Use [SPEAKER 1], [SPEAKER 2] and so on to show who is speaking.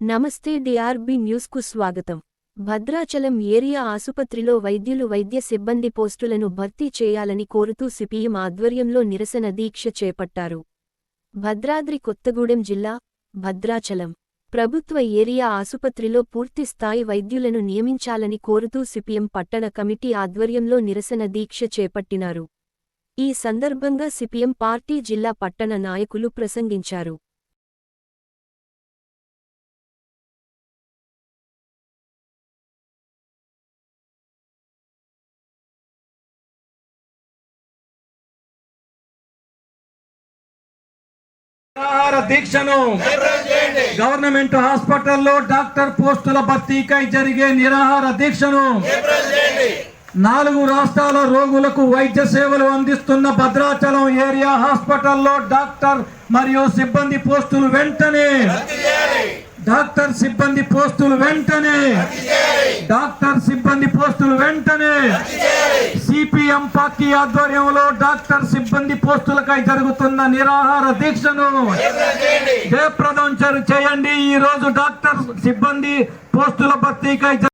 [SPEAKER 1] నమస్తే డిఆర్బి న్యూస్కు స్వాగతం. భద్రాచలం ఏరియా ఆసుపత్రిలో వైద్యులు వైద్య సిబ్బంది పోస్టులను భర్తీ చేయాలని కోరుతూ సిపిఎం ఆధ్వర్యంలో నిరసన దీక్ష చేపట్టారు. భద్రాద్రి కొత్తగూడెం జిల్లా భద్రాచలం ప్రభుత్వ ఏరియా ఆసుపత్రిలో పూర్తి స్థాయి వైద్యులను నియమించాలని కోరుతూ సిపిఎం పట్టణ కమిటీ ఆధ్వర్యంలో నిరసన దీక్ష చేపట్టినారు. ఈ సందర్భంగా సిపిఎం పార్టీ జిల్లా పట్టణ నాయకులు ప్రసంగించారు.
[SPEAKER 2] నిరాహార దీక్షను గవర్నమెంట్ హాస్పిటల్లో డాక్టర్ పోస్టుల భర్తీకై జరిగే నిరాహార దీక్షను నాలుగు రాష్ట్రాల రోగులకు వైద్య సేవలు అందిస్తున్న భద్రాచలం ఏరియా హాస్పిటల్లో డాక్టర్ మరియు సిబ్బంది పోస్టులు వెంటనే డాక్టర్ సిబ్బంది పోస్టులు వెంటనే. డాక్టర్ సిబ్బంది పోస్టులు వెంటనే. సిపిఎం పార్టీ ఆధ్వర్యంలో డాక్టర్ సిబ్బంది పోస్టులకై జరుగుతున్న నిరాహార దీక్షను జయప్రదం చేయండి. ఈ రోజు డాక్టర్ సిబ్బంది పోస్టుల భర్తీకై